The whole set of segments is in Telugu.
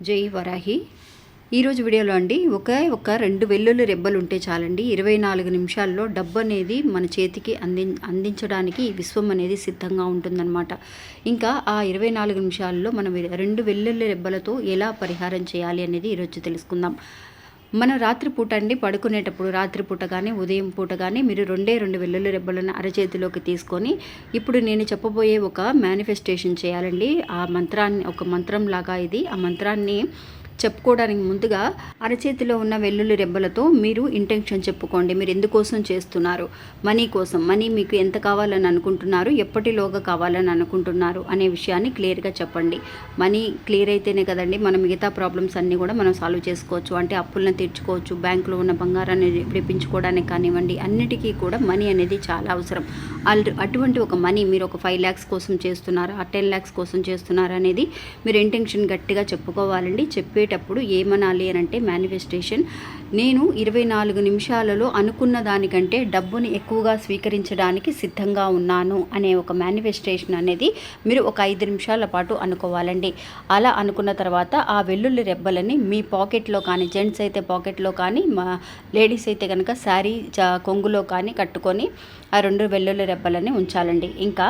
జై వరాహి. ఈరోజు వీడియోలో అండి ఒకే ఒక రెండు వెల్లుల్లి రెబ్బలు ఉంటే చాలండి. ఇరవై నాలుగు నిమిషాల్లో డబ్బు అనేది మన చేతికి అంది అందించడానికి ఈ విశ్వం అనేది సిద్ధంగా ఉంటుందన్నమాట. ఇంకా ఆ ఇరవై నాలుగు నిమిషాల్లో మనం రెండు వెల్లుల్లి రెబ్బలతో ఎలా పరిహారం చేయాలి అనేది ఈరోజు తెలుసుకుందాం. మన రాత్రిపూట అండి పడుకునేటప్పుడు రాత్రిపూట కానీ ఉదయం పూట కానీ మీరు రెండే రెండు వెల్లుల్లి రెబ్బలను అరచేతిలోకి తీసుకొని ఇప్పుడు నేను చెప్పబోయే ఒక మేనిఫెస్టేషన్ చేయాలండి. ఆ మంత్రాన్ని ఒక మంత్రం లాగా ఇది. ఆ మంత్రాన్ని చెప్పుకోవడానికి ముందుగా అరచేతిలో ఉన్న వెల్లుల్లి రెబ్బలతో మీరు ఇంటెన్షన్ చెప్పుకోండి. మీరు ఎందుకోసం చేస్తున్నారు? మనీ కోసం. మనీ మీకు ఎంత కావాలని అనుకుంటున్నారు? ఎప్పటిలోగా కావాలని అనుకుంటున్నారు? అనే విషయాన్ని క్లియర్గా చెప్పండి. మనీ క్లియర్ అయితేనే కదండి మన మిగతా ప్రాబ్లమ్స్ అన్నీ కూడా మనం సాల్వ్ చేసుకోవచ్చు. అంటే అప్పులను తీర్చుకోవచ్చు. బ్యాంకులో ఉన్న బంగారాన్ని విడిపించుకోవడానికి కానివ్వండి అన్నిటికీ కూడా మనీ అనేది చాలా అవసరం. అటువంటి ఒక మనీ మీరు ఒక ఫైవ్ ల్యాక్స్ కోసం చేస్తున్నారా? టెన్ ల్యాక్స్ కోసం చేస్తున్నారా అనేది మీరు ఇంటెన్షన్ గట్టిగా చెప్పుకోవాలండి. చెప్పే చదివేటప్పుడు ఏమనాలి అని అంటే మేనిఫెస్టేషన్ నేను ఇరవై నాలుగు నిమిషాలలో అనుకున్న దానికంటే డబ్బుని ఎక్కువగా స్వీకరించడానికి సిద్ధంగా ఉన్నాను అనే ఒక మేనిఫెస్టేషన్ అనేది మీరు ఒక ఐదు నిమిషాల పాటు అనుకోవాలండి. అలా అనుకున్న తర్వాత ఆ వెల్లుల్లి రెబ్బలని మీ పాకెట్లో కానీ జెంట్స్ అయితే పాకెట్లో కానీ మా లేడీస్ అయితే కనుక శారీ కొంగులో కానీ కట్టుకొని ఆ రెండు వెల్లుల్లి రెబ్బలని ఉంచాలండి. ఇంకా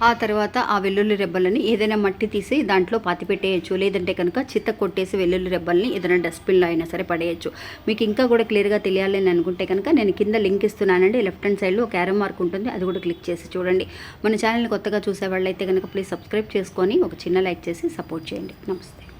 ఆ తర్వాత ఆ వెల్లుల్లి రెబ్బలని ఏదైనా మట్టి తీసి దాంట్లో పాతి పెట్టేయచ్చు. లేదంటే కనుక చిత్త కొట్టేసి వెల్లుల్లి రెబ్బల్ని ఏదైనా డస్ట్బిన్లో అయినా సరే పడేయచ్చు. మీకు ఇంకా కూడా క్లియర్గా తెలియాలి అని అనుకుంటే కనుక నేను కింద లింక్ ఇస్తున్నానండి. లెఫ్ట్ హ్యాండ్ సైడ్లో ఒక యారో మార్క్ ఉంటుంది. అది కూడా క్లిక్ చేసి చూడండి. మన ఛానల్ని కొత్తగా చూసే వాళ్ళైతే కనుక ప్లీజ్ సబ్స్క్రైబ్ చేసుకొని ఒక చిన్న లైక్ చేసి సపోర్ట్ చేయండి. నమస్తే.